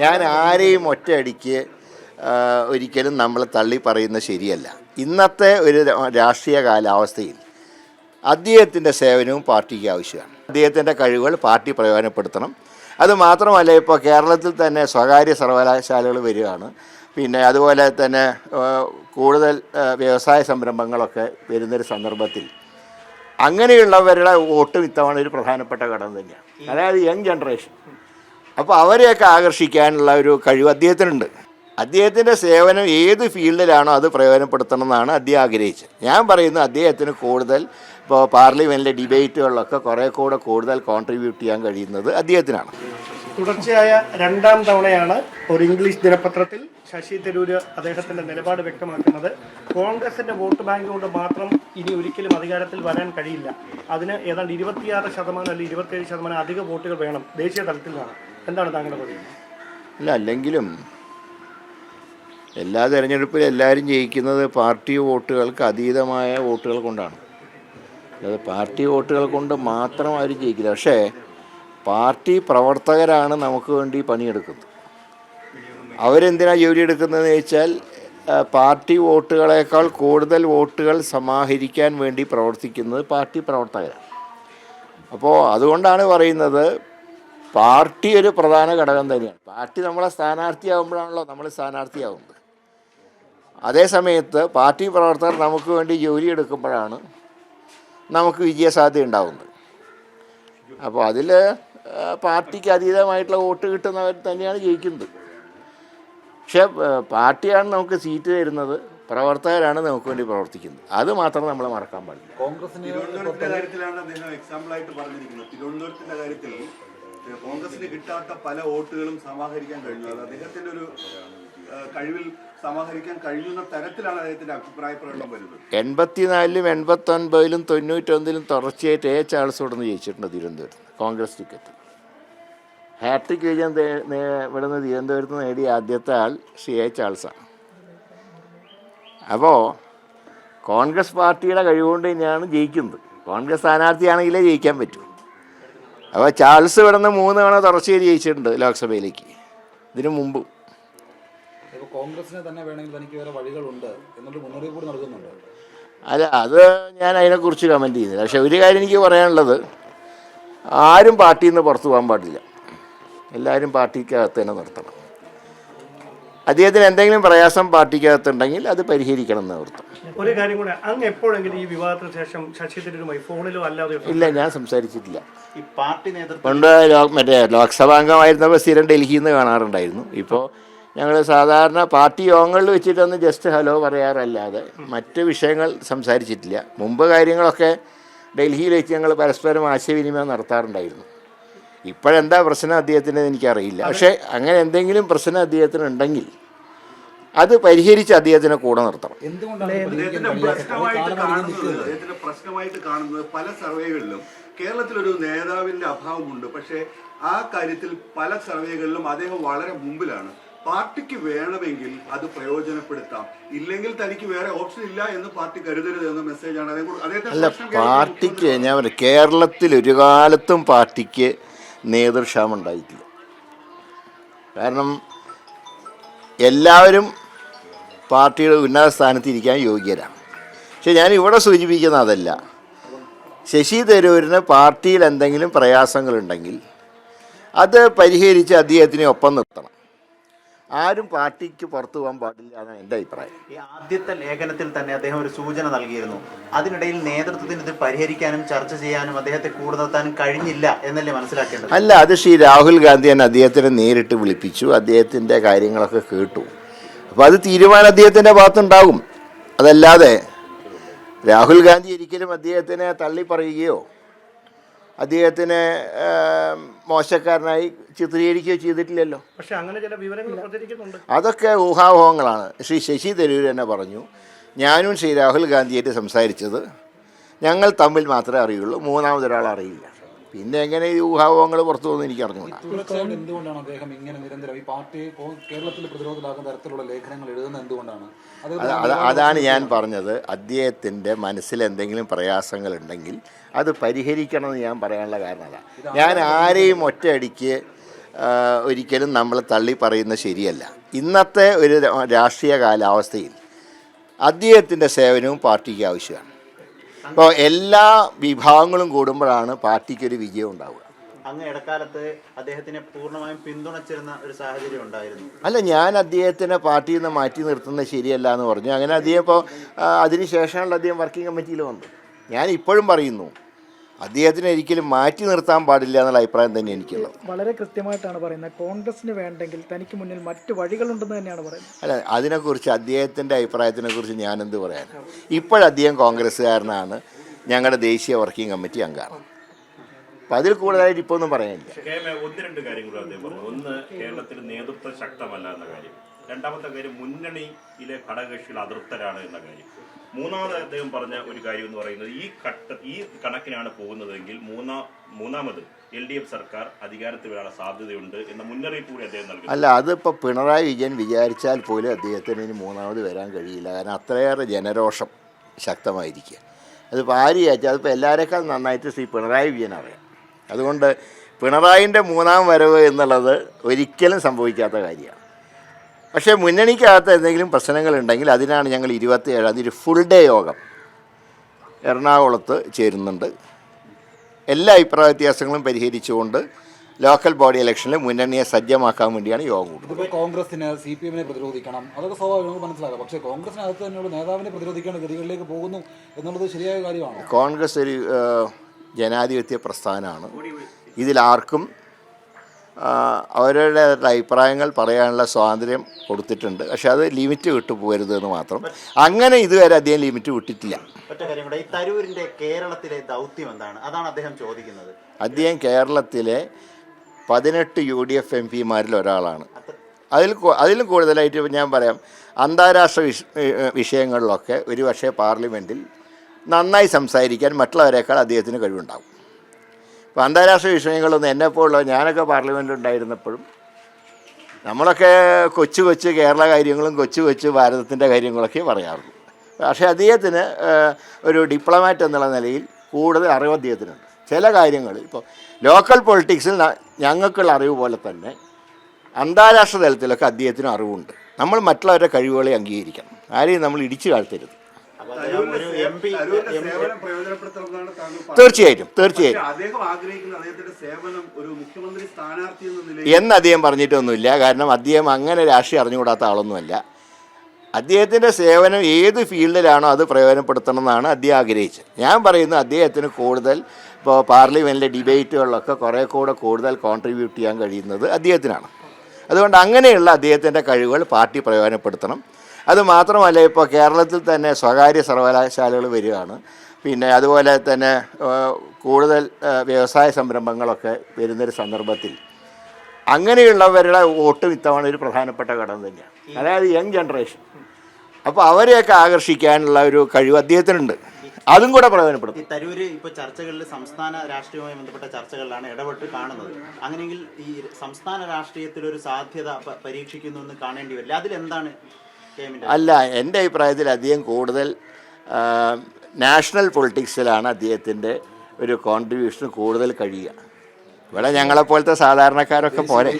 ഞാൻ ആരെയും ഒറ്റയടിക്ക് ഒരിക്കലും നമ്മൾ തള്ളി പറയുന്ന ശരിയല്ല. ഇന്നത്തെ ഒരു രാഷ്ട്രീയ കാലാവസ്ഥയിൽ അദ്ദേഹത്തിന്റെ സേവനവും പാർട്ടിക്ക് ആവശ്യമാണ്. അദ്ദേഹത്തിന്റെ കഴിവുകൾ പാർട്ടി പ്രയോജനപ്പെടുത്തണം. അതുമാത്രമല്ല ഇപ്പോൾ കേരളത്തിൽ തന്നെ സ്വകാര്യ സർവകലാശാലകൾ വരികയാണ്. പിന്നെ അതുപോലെ തന്നെ കൂടുതൽ വ്യവസായ സംരംഭങ്ങളൊക്കെ വരുന്നൊരു സന്ദർഭത്തിൽ അങ്ങനെയുള്ളവരുടെ വോട്ടും ഇത്തവണ ഒരു പ്രധാനപ്പെട്ട ഘടകം തന്നെയാണ്. അതായത് യങ് ജനറേഷൻ. അപ്പോൾ അവരെയൊക്കെ ആകർഷിക്കാനുള്ള ഒരു കഴിവ് അദ്ദേഹത്തിനുണ്ട്. അദ്ദേഹത്തിന്റെ സേവനം ഏത് ഫീൽഡിലാണോ അത് പ്രയോജനപ്പെടുത്തണം എന്നാണ് അദ്ദേഹം ആഗ്രഹിച്ചത്. ഞാൻ പറയുന്നു അദ്ദേഹത്തിന് കൂടുതൽ ഇപ്പോൾ പാർലമെന്റിലെ ഡിബേറ്റുകളിലൊക്കെ കുറേ കൂടെ കൂടുതൽ കോൺട്രിബ്യൂട്ട് ചെയ്യാൻ കഴിയുന്നത് അദ്ദേഹത്തിനാണ്. തുടർച്ചയായ രണ്ടാം തവണയാണ് ഒരു ഇംഗ്ലീഷ് ദിനപത്രത്തിൽ ശശി തരൂര് അദ്ദേഹത്തിന്റെ നിലപാട് വ്യക്തമാക്കുന്നത്. കോൺഗ്രസിന്റെ വോട്ട് ബാങ്ക് കൊണ്ട് മാത്രം ഇനി ഒരിക്കലും അധികാരത്തിൽ വരാൻ കഴിയില്ല. അതിന് ഏതാണ്ട് ഇരുപത്തിയാറ് ശതമാനം അല്ലെങ്കിൽ ഇരുപത്തിയേഴ് ശതമാനം അധിക വോട്ടുകൾ വേണം ദേശീയ തലത്തിൽ നിന്നാണ് എന്താണ് താങ്കളുടെ പ്രതികരണം അല്ല അല്ലെങ്കിലും എല്ലാ തെരഞ്ഞെടുപ്പിലും എല്ലാവരും ജയിക്കുന്നത് പാർട്ടി വോട്ടുകൾക്ക് അതീതമായ വോട്ടുകൾ കൊണ്ടാണ്. അതായത് പാർട്ടി വോട്ടുകൾ കൊണ്ട് മാത്രം അവർ ജയിക്കില്ല. പക്ഷേ പാർട്ടി പ്രവർത്തകരാണ് നമുക്ക് വേണ്ടി പണിയെടുക്കുന്നത്. അവരെന്തിനാ ജോലി എടുക്കുന്നതെന്ന് ചോദിച്ചാൽ പാർട്ടി വോട്ടുകളേക്കാൾ കൂടുതൽ വോട്ടുകൾ സമാഹരിക്കാൻ വേണ്ടി പ്രവർത്തിക്കുന്നത് പാർട്ടി പ്രവർത്തകരാണ്. അപ്പോൾ അതുകൊണ്ടാണ് പറയുന്നത് പാർട്ടി ഒരു പ്രധാന ഘടകം തന്നെയാണ്. പാർട്ടി നമ്മളെ സ്ഥാനാർത്ഥിയാകുമ്പോഴാണല്ലോ നമ്മൾ സ്ഥാനാർത്ഥിയാകുന്നത് അതേ സമയത്ത് പാർട്ടി പ്രവർത്തകർ നമുക്ക് വേണ്ടി ജോലി എടുക്കുമ്പോഴാണ് നമുക്ക് വിജയസാധ്യത ഉണ്ടാകുന്നത് അപ്പോൾ അതിൽ പാർട്ടിക്ക് അതീതമായിട്ടുള്ള വോട്ട് കിട്ടുന്നവർ തന്നെയാണ് ജയിക്കുന്നത്. പക്ഷേ പാർട്ടിയാണ് നമുക്ക് സീറ്റ് തരുന്നത് പ്രവർത്തകരാണ് നമുക്ക് വേണ്ടി പ്രവർത്തിക്കുന്നത്. അത് മാത്രം നമ്മൾ മറക്കാൻ പാടില്ല. കോൺഗ്രസ് തിരുവനന്തപുരത്തിന്റെ കാര്യത്തിലാണ് അദ്ദേഹം എക്സാമ്പിൾ ആയിട്ട് പറഞ്ഞിരിക്കുന്നത്. തിരുവനന്തപുരത്തിന്റെ കാര്യത്തിൽ കോൺഗ്രസിന് കിട്ടാത്ത പല വോട്ടുകളും സമാഹരിക്കാൻ കഴിഞ്ഞു. അത് അദ്ദേഹത്തിന്റെ ഒരു കഴിവിൽ സമാഹരിക്കാൻ കഴിയുന്ന തരത്തിലാണ് അദ്ദേഹത്തിന്റെ അഭിപ്രായ പ്രകടനം വരുന്നത്. എൺപത്തിനാലിലും എൺപത്തൊൻപതിലും തൊണ്ണൂറ്റൊന്നിലും തുടർച്ചയായിട്ട് എ ചാൾസ് തുടർന്ന് ജയിച്ചിട്ടുണ്ട് തിരുവനന്തപുരത്ത്. കോൺഗ്രസ് ടിക്കറ്റ്. ഹാട്രിക് വിജയം ഇവിടുന്ന് തിരുവനന്തപുരത്ത് നേടിയ ആദ്യത്തെ ആൾ ശ്രീ എ ചാൾസാണ് അപ്പോൾ കോൺഗ്രസ് പാർട്ടിയുടെ കഴിവുകൊണ്ട് തന്നെയാണ് ജയിക്കുന്നത്. കോൺഗ്രസ് സ്ഥാനാർത്ഥിയാണെങ്കിലേ ജയിക്കാൻ പറ്റൂ. അപ്പോൾ ചാൾസ് വിടുന്ന മൂന്ന് തവണ തുടർച്ചയായി ജയിച്ചിട്ടുണ്ട് ലോക്സഭയിലേക്ക്. ഇതിനു മുമ്പും. കോൺഗ്രസിന് തന്നെ വേണമെങ്കിൽ തനിക്ക് വേറെ വഴികളുണ്ട് എന്നൊരു മുന്നറിയിപ്പ് കൂടി നൽകുന്നുണ്ട്. അല്ല അത് ഞാൻ അതിനെക്കുറിച്ച് കമന്റ് ചെയ്യുന്നില്ല. പക്ഷെ ഒരു കാര്യം എനിക്ക് പറയാനുള്ളത്. ആരും പാർട്ടിയിൽ നിന്ന് പുറത്തു പോകാൻ പാടില്ല. എല്ലാവരും പാർട്ടിക്കകത്ത് തന്നെ നിർത്തണം. അദ്ദേഹത്തിന് എന്തെങ്കിലും പ്രയാസം പാർട്ടിക്കകത്തുണ്ടെങ്കിൽ അത് പരിഹരിക്കണം എന്ന് ഓർത്തു. ഒരു കാര്യം കൂടെ അങ്ങ് എപ്പോഴെങ്കിലും ഈ വിവാദത്തിന് ശേഷം ശശി തരൂരുമായി ഫോണിലോ അല്ലാതെ ഇല്ല ഞാൻ സംസാരിച്ചിട്ടില്ല. ഈ പാർട്ടി നേതൃത്വം പണ്ട് ലോ- മറ്റേ ലോക്സഭാംഗമായിരുന്നപ്പോൾ സ്ഥിരം ഡൽഹിയിൽ നിന്ന് കാണാറുണ്ടായിരുന്നു. ഇപ്പോൾ ഞങ്ങൾ സാധാരണ പാർട്ടി യോഗങ്ങളിൽ വെച്ചിട്ടൊന്ന് ജസ്റ്റ് ഹലോ പറയാറല്ലാതെ മറ്റ് വിഷയങ്ങൾ സംസാരിച്ചിട്ടില്ല. മുമ്പ് കാര്യങ്ങളൊക്കെ ഡൽഹിയിൽ വെച്ച് ഞങ്ങൾ പരസ്പരം ആശയവിനിമയം നടത്താറുണ്ടായിരുന്നു. ഇപ്പോഴെന്താ പ്രശ്നം അദ്ദേഹത്തിന് എനിക്കറിയില്ല. പക്ഷേ അങ്ങനെ എന്തെങ്കിലും പ്രശ്നം അദ്ദേഹത്തിന് ഉണ്ടെങ്കിൽ അത് പരിഹരിച്ച് അദ്ദേഹത്തിനെ കൂടെ നിർത്തണം. എന്തുകൊണ്ടാണ് പ്രശ്നമായിട്ട് കാണുന്നത് നിൽക്കുന്നത്. പ്രശ്നമായിട്ട് കാണുന്നത് പല സർവേകളിലും കേരളത്തിലൊരു നേതാവിന്റെ അഭാവമുണ്ട്. പക്ഷേ ആ കാര്യത്തിൽ പല സർവേകളിലും അദ്ദേഹം വളരെ മുമ്പിലാണ്. പാർട്ടിക്ക് വേണമെങ്കിൽ അത് പ്രയോജനപ്പെടുത്താം. ഇല്ലെങ്കിൽ തനിക്ക് വേറെ ഓപ്ഷൻ ഇല്ല എന്ന് പാർട്ടി കരുതരുത് എന്ന മെസ്സേജാണ് അദ്ദേഹം അദ്ദേഹത്തെ അല്ല പാർട്ടിക്ക് ഞാൻ കേരളത്തിൽ ഒരു കാലത്തും പാർട്ടിക്ക് നേതൃക്ഷാമം ഉണ്ടായിട്ടില്ല കാരണം എല്ലാവരും പാർട്ടിയുടെ ഉന്നത സ്ഥാനത്ത് ഇരിക്കാൻ യോഗ്യരാണ്. പക്ഷെ ഞാൻ ഇവിടെ സൂചിപ്പിക്കുന്ന അതല്ല. ശശി തരൂരിന് പാർട്ടിയിൽ എന്തെങ്കിലും പ്രയാസങ്ങളുണ്ടെങ്കിൽ അത് പരിഹരിച്ച് അദ്ദേഹത്തിനെ ഒപ്പം നിർത്തണം. ആരും പാർട്ടിക്ക് പുറത്തു പോകാൻ പാടില്ല എന്നാണ് എന്റെ അഭിപ്രായം. ഈ ആദ്യത്തെ ലേഖനത്തിൽ തന്നെ അദ്ദേഹം ഒരു സൂചന നൽകിയിരുന്നു. അതിനിടയിൽ നേതൃത്വത്തിന് ഇത് പരിഹരിക്കാനും ചർച്ച ചെയ്യാനും അദ്ദേഹത്തെ കൂടുതലെത്താനും കഴിഞ്ഞില്ല എന്നല്ലേ മനസ്സിലാക്കേണ്ടത്? അല്ല അത് ശ്രീ രാഹുൽ ഗാന്ധി തന്നെ അദ്ദേഹത്തിനെ നേരിട്ട് വിളിപ്പിച്ചു. അദ്ദേഹത്തിന്റെ കാര്യങ്ങളൊക്കെ കേട്ടു. അപ്പോൾ അത് തീരുമാനം അദ്ദേഹത്തിന്റെ ഭാഗത്തുണ്ടാകും. അതല്ലാതെ രാഹുൽ ഗാന്ധി ഒരിക്കലും അദ്ദേഹത്തിനെ തള്ളി പറയുകയോ അദ്ദേഹത്തിനെ മോശക്കാരനായി ചിത്രീകരിക്കുകയോ ചെയ്തിട്ടില്ലല്ലോ. പക്ഷേ അങ്ങനെ ചില വിവരങ്ങൾ പ്രചരിക്കുന്നുണ്ട്. അതൊക്കെ ഊഹാവോഹങ്ങളാണ് ശ്രീ ശശി തരൂർ തന്നെ പറഞ്ഞു ഞാനും ശ്രീ രാഹുൽ ഗാന്ധിയായിട്ട് സംസാരിച്ചത് ഞങ്ങൾ തമ്മിൽ മാത്രമേ അറിയുള്ളൂ മൂന്നാമതൊരാൾ അറിയില്ല. പിന്നെ എങ്ങനെ ഈ ഊഹാവങ്ങൾ പുറത്തു പോകുന്നു എനിക്ക് അറിഞ്ഞുകൂടാ. എന്തുകൊണ്ടാണ് അദ്ദേഹം ഇങ്ങനെ നിരന്തരം ഈ പാർട്ടിയെ കേരളത്തിൽ പ്രതിരോധത്തിലാക്കുന്ന തരത്തിലുള്ള ലേഖനങ്ങൾ എഴുതുന്നത് എന്തുകൊണ്ടാണ്? അത് അത് അത് അതാണ് ഞാൻ പറഞ്ഞത്. അദ്ദേഹത്തിന്റെ മനസ്സിൽ എന്തെങ്കിലും പ്രയാസങ്ങൾ ഉണ്ടെങ്കിൽ അത് പരിഹരിക്കണം എന്ന് ഞാൻ പറയാനുള്ള കാരണം അതാണ് ഞാൻ ആരെയും ഒറ്റയടിക്ക് ഒരിക്കലും നമ്മൾ തള്ളി പറയുന്ന ശരിയല്ല. ഇന്നത്തെ ഒരു രാഷ്ട്രീയ കാലാവസ്ഥയിൽ അദ്ദേഹത്തിന്റെ സേവനവും പാർട്ടിക്ക് ആവശ്യമാണ്. അപ്പോൾ എല്ലാ വിഭാഗങ്ങളും കൂടുമ്പോഴാണ് പാർട്ടിക്കൊരു വിജയം ഉണ്ടാവുക. അങ്ങ് ഇടക്കാലത്ത് അദ്ദേഹത്തിനെ പൂർണമായും പിന്തുണച്ചിരുന്ന ഒരു സാഹചര്യം ഉണ്ടായിരുന്നു. അല്ല ഞാൻ അദ്ദേഹത്തിനെ പാർട്ടിയിൽ നിന്ന് മാറ്റി നിർത്തുന്നത് ശരിയല്ല എന്ന് പറഞ്ഞു. അങ്ങനെ അദ്ദേഹം ഇപ്പോൾ അതിനുശേഷമുള്ള അദ്ദേഹം വർക്കിംഗ് കമ്മിറ്റിയിൽ വന്നു ഞാൻ ഇപ്പോഴും പറയുന്നു അദ്ദേഹത്തിനെ ഒരിക്കലും മാറ്റി നിർത്താൻ പാടില്ല എന്നുള്ള അഭിപ്രായം തന്നെ എനിക്കുള്ളത്. വളരെ കൃത്യമായിട്ടാണ് പറയുന്നത്. കോൺഗ്രസിന് വേണ്ടെങ്കിൽ തനിക്ക് മുന്നിൽ മറ്റു വഴികളുണ്ടെന്ന് തന്നെയാണ് പറയുന്നത്. അല്ല അതിനെക്കുറിച്ച് അദ്ദേഹത്തിന്റെ അഭിപ്രായത്തിനെ കുറിച്ച് ഞാനെന്ത് പറയാൻ ഇപ്പോഴദ്ദേഹം കോൺഗ്രസ്സുകാരനാണ്. ഞങ്ങളുടെ ദേശീയ വർക്കിംഗ് കമ്മിറ്റി അംഗമാണ്. അപ്പം അതിൽ കൂടുതലായിട്ട് ഇപ്പോൾ ഒന്നും പറയാനില്ല ഒന്ന് രണ്ട് കാര്യങ്ങൾ അദ്ദേഹം പറഞ്ഞു. ഒന്ന് കേരളത്തിൽ നേതൃത്വം ശക്തമല്ല എന്ന കാര്യം. രണ്ടാമത്തെ കാര്യം മുന്നണിയിലെ ഘടകകക്ഷികൾ അതൃപ്തരാണ് എന്ന കാര്യം. മൂന്നാമത് അദ്ദേഹം പറഞ്ഞ ഒരു കാര്യം എന്ന് പറയുന്നത് ഈ ഘട്ട ഈ കണക്കിനാണ് പോകുന്നതെങ്കിൽ മൂന്നാ മൂന്നാമത് എൽ ഡി എഫ് സർക്കാർ അധികാരത്തിൽ വരാനുള്ള സാധ്യതയുണ്ട് എന്ന മുന്നറിയിപ്പ് കൂടി അദ്ദേഹം നൽകി അല്ല അതിപ്പോൾ പിണറായി വിജയൻ വിചാരിച്ചാൽ പോലും അദ്ദേഹത്തിന് ഇനി മൂന്നാമത് വരാൻ കഴിയില്ല. കാരണം അത്രയേറെ ജനരോഷം ശക്തമായിരിക്കുക. അതിപ്പോൾ ആര് വിചാരിച്ചാൽ അതിപ്പോൾ എല്ലാവരെക്കാൾ നന്നായിട്ട് ശ്രീ പിണറായി വിജയൻ അറിയാം. അതുകൊണ്ട് പിണറായിന്റെ മൂന്നാം വരവ് എന്നുള്ളത് ഒരിക്കലും സംഭവിക്കാത്ത കാര്യമാണ്. പക്ഷേ മുന്നണിക്കകത്ത് എന്തെങ്കിലും പ്രശ്നങ്ങളുണ്ടെങ്കിൽ അതിനാണ് ഞങ്ങൾ ഇരുപത്തി ഏഴാം തീയതി ഫുൾ ഡേ യോഗം. എറണാകുളത്ത് ചേരുന്നുണ്ട്. എല്ലാ അഭിപ്രായ വ്യത്യാസങ്ങളും പരിഹരിച്ചുകൊണ്ട് ലോക്കൽ ബോഡി ഇലക്ഷനിൽ മുന്നണിയെ സജ്ജമാക്കാൻ വേണ്ടിയാണ് യോഗം കൂടുന്നത്. കോൺഗ്രസിന് സി പി എമ്മിനെ പ്രതിരോധിക്കണം. അതൊക്കെ സ്വാഭാവികം മനസ്സിലാക്കാം. പക്ഷേ കോൺഗ്രസിനകത്ത് തന്നെയുള്ള നേതാവിനെ പ്രതിരോധിക്കേണ്ട ഗതികളിലേക്ക് പോകുന്നു എന്നുള്ളത് ശരിയായ കാര്യമാണ്. കോൺഗ്രസ് ഒരു ജനാധിപത്യ പ്രസ്ഥാനമാണ്. ഇതിലാർക്കും ആ, അവരുടെ അഭിപ്രായങ്ങൾ പറയാനുള്ള സ്വാതന്ത്ര്യം കൊടുത്തിട്ടുണ്ട്. പക്ഷെ അത് ലിമിറ്റ് വിട്ടു പോരുത് എന്ന് മാത്രം. അങ്ങനെ ഇതുവരെ അദ്ദേഹം ലിമിറ്റ് വിട്ടിട്ടില്ല. ഈ കേരളത്തിലെ ദൗത്യം എന്താണ്? അതാണ് അദ്ദേഹം ചോദിക്കുന്നത്. അദ്ദേഹം കേരളത്തിലെ പതിനെട്ട് യു ഡി എഫ് എം പിമാരിൽ ഒരാളാണ്. അതിൽ അതിലും കൂടുതലായിട്ട് ഞാൻ പറയാം അന്താരാഷ്ട്ര വിഷയങ്ങളിലൊക്കെ ഒരുപക്ഷെ പാർലമെന്റിൽ നന്നായി സംസാരിക്കാൻ മറ്റുള്ളവരെക്കാൾ അദ്ദേഹത്തിന് കഴിവുണ്ടാകും ഇപ്പോൾ അന്താരാഷ്ട്ര വിഷയങ്ങളൊന്നും എന്നെപ്പോലുള്ള ഞാനൊക്കെ പാർലമെന്റിൽ ഉണ്ടായിരുന്നപ്പോഴും നമ്മളൊക്കെ കൊച്ചു കൊച്ചു കേരള കാര്യങ്ങളും കൊച്ചു കൊച്ചു ഭാരതത്തിന്റെ കാര്യങ്ങളൊക്കെ പറയാറുള്ളൂ പക്ഷേ അദ്ദേഹത്തിന് ഒരു ഡിപ്ലോമാറ്റ് എന്നുള്ള നിലയിൽ കൂടുതൽ അറിവ് അദ്ദേഹത്തിനുണ്ട്. ചില കാര്യങ്ങൾ ഇപ്പോൾ ലോക്കൽ പൊളിറ്റിക്സിൽ ഞങ്ങൾക്കുള്ള അറിവ് പോലെ തന്നെ അന്താരാഷ്ട്ര തലത്തിലൊക്കെ അദ്ദേഹത്തിന് അറിവുണ്ട്. നമ്മൾ മറ്റുള്ളവരുടെ കഴിവുകളെ അംഗീകരിക്കണം. ആരെയും നമ്മൾ ഇടിച്ചു താഴ്ത്തരുത്. തീർച്ചയായിട്ടും തീർച്ചയായും അദ്ദേഹം ആഗ്രഹിക്കുന്ന അദ്ദേഹത്തിന്റെ സേവനം ഒരു മുഖ്യമന്ത്രി സ്ഥാനാർത്ഥി എന്ന അദ്ദേഹം പറഞ്ഞിട്ടൊന്നുമില്ല. കാരണം അദ്ദേഹം അങ്ങനെ രാഷ്ട്രീയം അറിഞ്ഞുകൂടാത്ത ആളൊന്നുമല്ല. അദ്ദേഹത്തിന്റെ സേവനം ഏത് ഫീൽഡിലാണോ അത് പ്രയോജനപ്പെടുത്തണം എന്നാണ് അദ്ദേഹം ആഗ്രഹിച്ചത്. ഞാൻ പറയുന്നത് അദ്ദേഹത്തിന് കൂടുതൽ ഇപ്പോൾ പാർലമെന്റിലെ ഡിബേറ്റുകളിലൊക്കെ കുറേ കൂടെ കൂടുതൽ കോൺട്രിബ്യൂട്ട് ചെയ്യാൻ കഴിയുന്നത് അദ്ദേഹത്തിനാണ്. അതുകൊണ്ട് അങ്ങനെയുള്ള അദ്ദേഹത്തിന്റെ കഴിവുകൾ പാർട്ടി പ്രയോജനപ്പെടുത്തണം. അത് മാത്രമല്ല ഇപ്പോൾ കേരളത്തിൽ തന്നെ സ്വകാര്യ സർവകലാശാലകൾ വരികയാണ്. പിന്നെ അതുപോലെ തന്നെ കൂടുതൽ വ്യവസായ സംരംഭങ്ങളൊക്കെ വരുന്നൊരു സന്ദർഭത്തിൽ അങ്ങനെയുള്ളവരുടെ വോട്ടും ഇത്തവണ ഒരു പ്രധാനപ്പെട്ട ഘടകം തന്നെയാണ്. അതായത് യങ് ജനറേഷൻ. അപ്പോൾ അവരെയൊക്കെ ആകർഷിക്കാനുള്ള ഒരു കഴിവ് അദ്ദേഹത്തിനുണ്ട്. അതും കൂടെ പ്രയോജനപ്പെടും. ഈ തരൂര് ഇപ്പൊ ചർച്ചകളിൽ സംസ്ഥാന രാഷ്ട്രീയവുമായി ബന്ധപ്പെട്ട ചർച്ചകളിലാണ് ഇടപെട്ട് കാണുന്നത്. അങ്ങനെയെങ്കിൽ ഈ സംസ്ഥാന രാഷ്ട്രീയത്തിൽ ഒരു സാധ്യത പരീക്ഷിക്കുന്നു എന്ന് കാണേണ്ടി വരില്ല. കെ എമ്മിന്റെ അല്ല എന്റെ അഭിപ്രായത്തിൽ അധികം കൂടുതൽ നാഷണൽ പൊളിറ്റിക്സിലാണ് അദ്ദേഹത്തിന്റെ ഒരു കോൺട്രിബ്യൂഷൻ കൂടുതൽ കഴിയുക. ഇവിടെ ഞങ്ങളെപ്പോലത്തെ സാധാരണക്കാരൊക്കെ പോരെ.